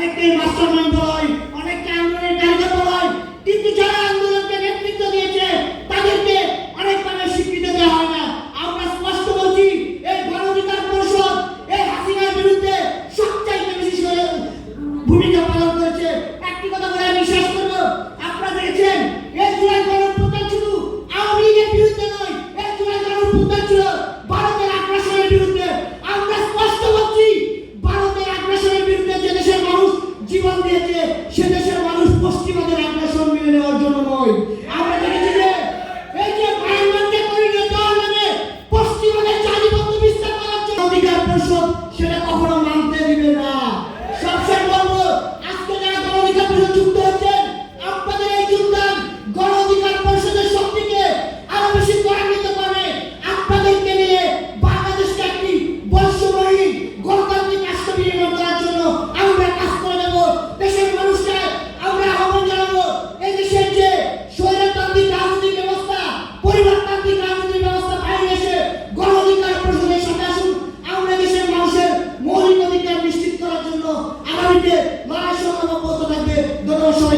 অনেককে মাস্টার হয় অনেককে আন্দোলনের ড্রাইভার হয়, কিন্তু যারা আন্দোলনকে নেতৃত্ব দিয়েছে, তাদেরকে অনেক মানুষ স্বীকৃতি দেওয়া হয় না। আমরা স্পষ্ট বলছি, এই গণ অধিকার পরিষদ, এই হাসিনার বিরুদ্ধে সবচাইতে বেশি ভূমিকা পালন করেছে। একটি কথা বলে আমি শেষ করব। আপনারা দেখেছেন, এই জুলাই গণ প্রত্যাগ শুধু আওয়ামী লীগের বিরুদ্ধে নয়, এই জুলাই গণ প্রত্যাগ 现在，现在。порушують.